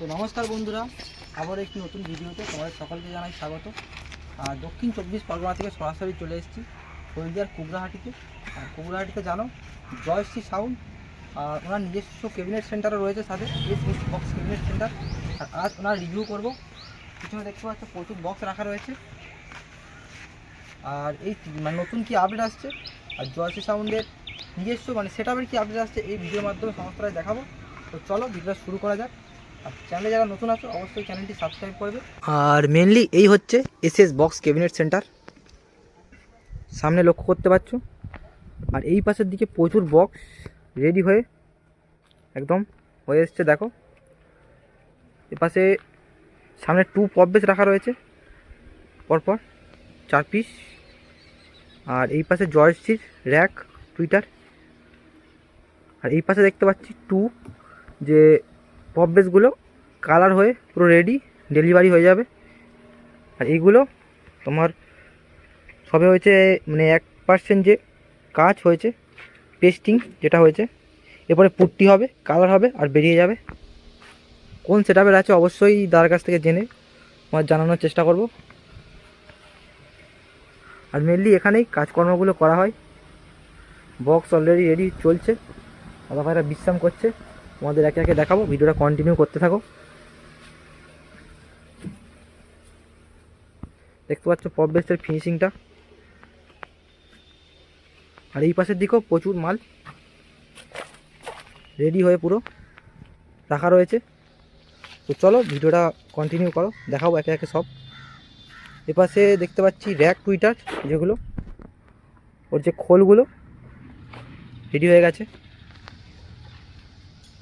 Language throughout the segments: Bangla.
তো নমস্কার বন্ধুরা, আবার একটি নতুন ভিডিওতে তোমাদের সকলকে জানাই স্বাগত। আর দক্ষিণ চব্বিশ পরগনা থেকে সরাসরি চলে এসেছি হলদিয়ার কুবরাহাটিতে আর কুবরাহাটিতে জানো, জয়শ্রী সাউন্ড, আর ওনার নিজস্ব ক্যাবিনেট সেন্টারও রয়েছে সাথে এস বক্স ক্যাবিনেট সেন্টার আর আজ ওনার রিভিউ করব। পিছনে দেখতে পাচ্ছ, প্রচুর বক্স রাখা রয়েছে। আর এই মানে নতুন কি আপডেট আসছে, আর জয়শ্রী সাউন্ডের নিজস্ব মানে সেট আপের কী আপডেট আসছে, এই ভিডিওর মাধ্যমে সমস্তটাই দেখাবো। তো চলো ভিডিওটা শুরু করা যাক। আর চ্যানেলে যারা নতুন অবশ্যই চ্যানেলটি সাবস্ক্রাইব করবে আর মেনলি এই হচ্ছে এসএস বক্স ক্যাবিনেট সেন্টার সামনে লক্ষ্য করতে পারছ? আর এই পাশের দিকে প্রচুর বক্স রেডি হয়ে একদম হয়ে এসছে, দেখো। এপাশে সামনে টু পপ বেস রাখা রয়েছে, পরপর চার পিস আর এই পাশে জয়শ্রীর র্যাক টুইটার আর এই পাশে দেখতে পাচ্ছি টু যে পপ বেসগুলো কালার হয়ে পুরো রেডি ডেলিভারি হয়ে যাবে। আর এইগুলো তোমার সবে হয়েছে মানে এক পার্সেন্ট যে কাজ হয়েছে পেস্টিং যেটা হয়েছে, এরপরে পুট্টি হবে কালার হবে আর বেরিয়ে যাবে। কোন সেটআপের আছে অবশ্যই দাদার কাছ থেকে জেনে আমার জানানোর চেষ্টা করব। আর মেনলি এখানেই কাজকর্মগুলো করা হয়। বক্স অলরেডি রেডি চলছে। দাদা ভাইরা বিশ্রাম করছে। তোমাদের একে একে দেখাবো, ভিডিওটা কন্টিনিউ করতে থাকো। দেখতে পাচ্ছ পপ বেস্টের ফিনিশিংটা আর এই পাশের দিকেও প্রচুর মাল। রেডি হয়ে পুরো রাখা রয়েছে। তো চলো, ভিডিওটা কন্টিনিউ করো, দেখাবো একে একে সব। এপাশে দেখতে পাচ্ছি র্যাক টুইটার যেগুলো, ওর যে খোলগুলো রেডি হয়ে গেছে।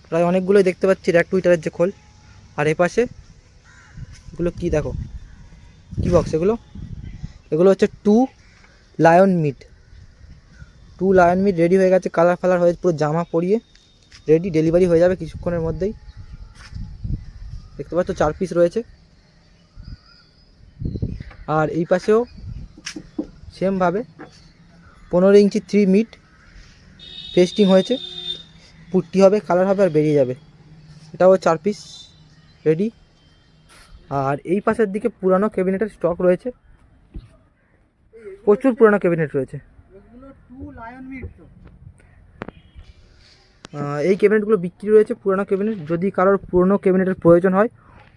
প্রায় অনেকগুলোই দেখতে পাচ্ছি, র্যাক টুইটারের যে খোল। আর এপাশে এগুলো কি দেখো? কী বক্স এগুলো? এগুলো হচ্ছে টু লায়ন মিট। টু লায়ন মিট রেডি হয়ে গেছে কালার ফালার হয়ে পুরো জামা পরিয়ে। রেডি ডেলিভারি হয়ে যাবে কিছুক্ষণের মধ্যেই। দেখতে পাচ্ছ চার পিস রয়েছে। আর এই পাশেও সেমভাবে পনেরো ইঞ্চি থ্রি মিট পেস্টিং হয়েছে। পুট্টি হবে কালার হবে আর বেরিয়ে যাবে। এটাও চার পিস রেডি আর এই পাশের দিকে পুরানো ক্যাবিনেটের স্টক রয়েছে। প্রচুর পুরানো ক্যাবিনেট রয়েছে। এই ক্যাবিনেটগুলো বিক্রি রয়েছে পুরানো ক্যাবিনেট যদি কারোর পুরনো ক্যাবিনেটের প্রয়োজন হয়,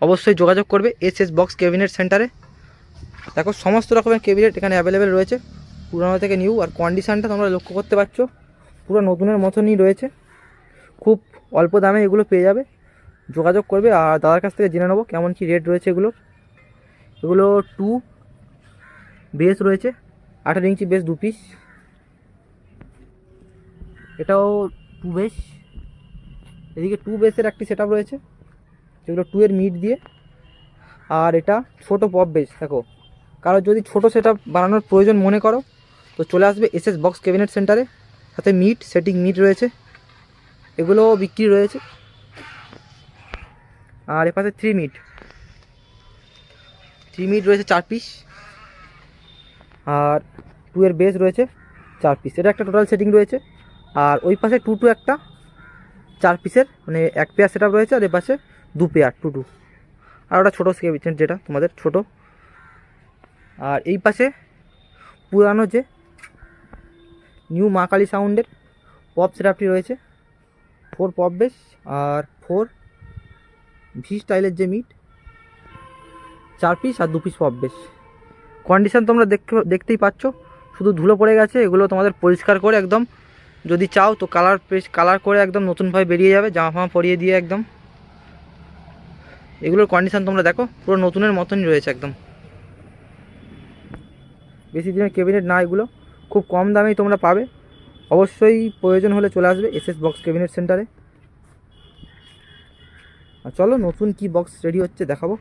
অবশ্যই যোগাযোগ করবে এস এস বক্স ক্যাবিনেট সেন্টারে দেখো, সমস্ত রকমের ক্যাবিনেট এখানে অ্যাভেলেবেল রয়েছে। পুরানো থেকে নিউ আর কন্ডিশানটা তোমরা লক্ষ্য করতে পারছ। পুরো নতুনের মতনই রয়েছে। খুব অল্প দামে এগুলো পেয়ে যাবে। যোগাযোগ করবে আর দাদার কাছ থেকে জেনে নেব কেমন কি রেট রয়েছে এগুলোর। এগুলো টু বেস রয়েছে, আঠারো ইঞ্চি বেস দু পিস এটাও টু বেস এদিকে টু বেসের একটি সেট রয়েছে, যেগুলো টু এর মিট দিয়ে। আর এটা ছোট পপ বেস দেখো। কারও যদি ছোট সেট বানানোর প্রয়োজন মনে করো, তো চলে আসবে এস এস বক্স ক্যাবিনেট সেন্টারে সাথে মিট সেটিং মিট রয়েছে। এগুলো বিক্রি রয়েছে। আর এপাশে থ্রি মিট থ্রি মিট রয়েছে চার পিস আর টু এর বেস রয়েছে চার পিস এটা একটা টোটাল সেটিং রয়েছে। আর ওই পাশে টু টু একটা, চার পিসের মানে এক পেয়ার সেট রয়েছে আর এ পাশে দু পেয়ার টু টু আর ওটা ছোটো স্কেচ যেটা তোমাদের ছোট। আর এই পাশে পুরানো যে নিউ মা কালী সাউন্ডের পপ সেটআপটি রয়েছে। ফোর পপ বেস আর ফোর ভি স্টাইলের যে মিট, চার পিস আর দু পিস পপ বেস। কন্ডিশান তোমরা দেখতে, দেখতেই পাচ্ছ। শুধু ধুলো পড়ে গেছে, এগুলো তোমাদের পরিষ্কার করে একদম, যদি চাও তো কালার পেস্ট কালার করে একদম নতুনভাবে বেরিয়ে যাবে জামা ফামা পরিয়ে দিয়ে একদম। এগুলোর কন্ডিশান তোমরা দেখো, পুরো নতুনের মতনই রয়েছে একদম। বেশি দিনের ক্যাবিনেট না এগুলো, খুব কম দামেই তোমরা পাবে। অবশ্যই প্রয়োজন হলে চলে আসবে এস এস বক্স ক্যাবিনেট সেন্টারে। আর চলো, নতুন কি বক্স রেডি হচ্ছে দেখাবো।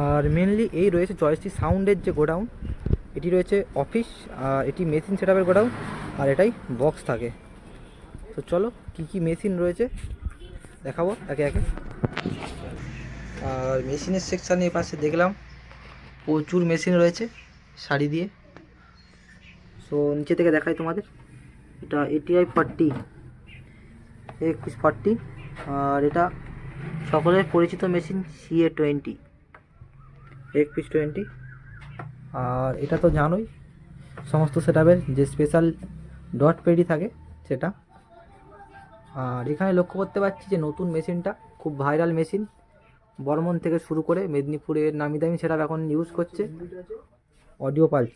আর মেনলি এই রয়েছে জয়শ্রী সাউন্ডের যে গোডাউন, এটি রয়েছে অফিস আর এটি মেশিন সেটআপের গোডাউন, আর এটাই বক্স থাকে। তো চলো, কি কি মেশিন রয়েছে দেখাবো একে একে। আর মেশিনের সেকশানে পাশে দেখলাম, প্রচুর মেশিন রয়েছে শাড়ি দিয়ে। সো নিচে থেকে দেখাই তোমাদের। এটা এটিআই ফর্টি একুশ ফর্টি আর এটা সকলের পরিচিত মেশিন সিএ টোয়েন্টি এক টোয়েন্টি আর এটা তো জানোই, সমস্ত সেটআপের যে স্পেশাল ডট পেডি থাকে সেটা। আর এখানে লক্ষ্য করতে পারছি যে নতুন মেশিনটা, খুব ভাইরাল মেশিন। বর্মন থেকে শুরু করে মেদিনীপুরের নামি দামি সেটআপ এখন ইউজ করছে। অডিও পালস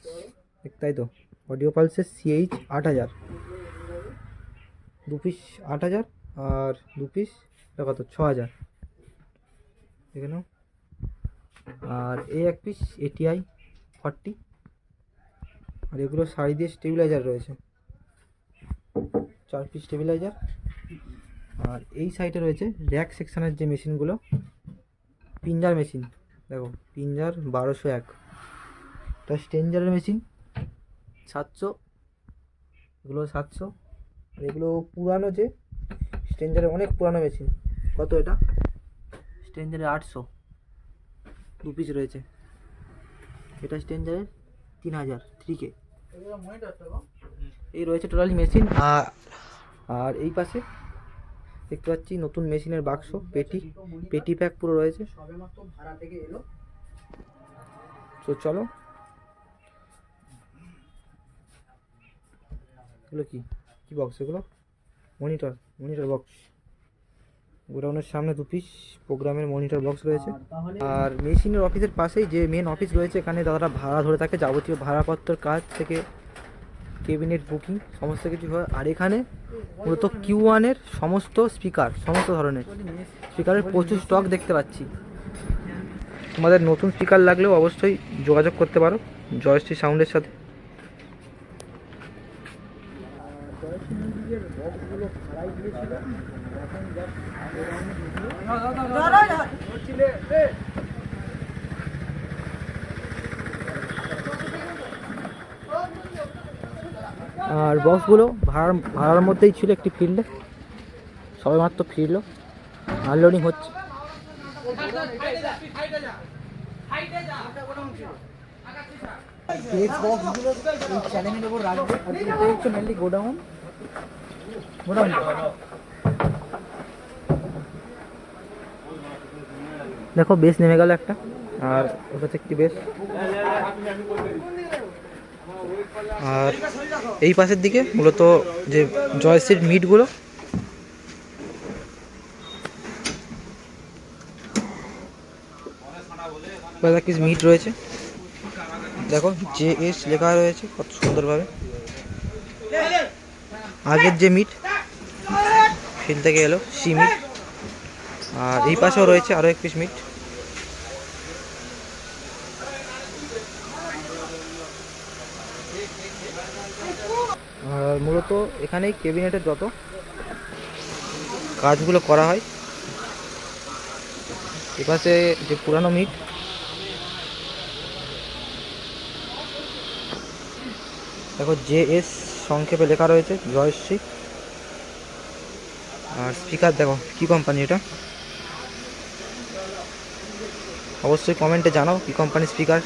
তাই তো? অডিও পালসের সিএইচ আট হাজার। দু পিস আট হাজার আর দু পিস এটা কত ছ হাজার। এখানেও আর এই এক পিস এটিআই ফর্টি আর এগুলো সারি দিয়ে স্টেবিলাইজার রয়েছে। চার পিস স্টেবিলাইজার আর এই সাইডে রয়েছে র্যাক সেকশানের যে মেশিনগুলো পিঞ্জার মেশিন দেখো পিঞ্জার বারোশো এক। এটা স্টেঞ্জারের মেশিন সাতশো, এগুলো সাতশো, আর এগুলো পুরানো যে স্টেঞ্জারের অনেক পুরানো মেশিন। কত এটা? স্টেঞ্জারের আটশো। দু পিস রয়েছে। এটা স্টেঞ্জারের তিন হাজার থ্রি কে এই রয়েছে টোটালি মেশিন। আর আর এই পাশে দেখতে পাচ্ছি নতুন মেশিনের বাক্স, পেটি পেটি প্যাক পুরো রয়েছে। তো চলো এগুলো কি? কি বক্স এগুলো? মনিটর মনিটর বক্স গোডাউনের সামনে দু পিস প্রোগ্রামের মনিটর বক্স রয়েছে। আর মেশিনের অফিসের পাশেই যে মেন অফিস রয়েছে এখানে দাদারা ভাড়া ধরে থাকে যাবতীয় ভাড়াপত্রের কাজ থেকে কেবিনেট বুকিং সমস্ত কিছু হয়। আর এখানে মূলত কিউ ওয়ানের সমস্ত স্পিকার সমস্ত ধরনের স্পিকারের প্রচুর স্টক দেখতে পাচ্ছি। তোমাদের নতুন স্পিকার লাগলেও অবশ্যই যোগাযোগ করতে পারো জয়শ্রী সাউন্ডের সাথে। আর বক্সগুলো ভাড়ার ভাড়ার মধ্যেই ছিল একটি ফিল্ডে সবে মাত্র ফিরলো আনলোডিং হচ্ছে। বক্সগুলো চ্যালেঞ্জের উপর রাখবে। আর হচ্ছে মেনলি গোডাউন দেখো বেশ নেমে গেল একটা। আর ওটা একটি বেশ আর এই পাশের দিকে মূলত যে জয়সির মিটগুলো পিস মিট রয়েছে। দেখো জে এস লেখা রয়েছে, কত সুন্দরভাবে। আগের যে মিট ফিল থেকে এলো সি মিট আর এই পাশেও রয়েছে আরও এক পিস মিট আর মূলত এখানেই কেবিনেটের যত কাজগুলো করা হয়, এপাশে যে পুরানো মিট, দেখো জে এস সংক্ষেপে লেখা রয়েছে, জয়শ্রী। আর স্পিকার দেখো কি কোম্পানি এটা? অবশ্যই কমেন্টে জানাও কি কোম্পানি স্পিকার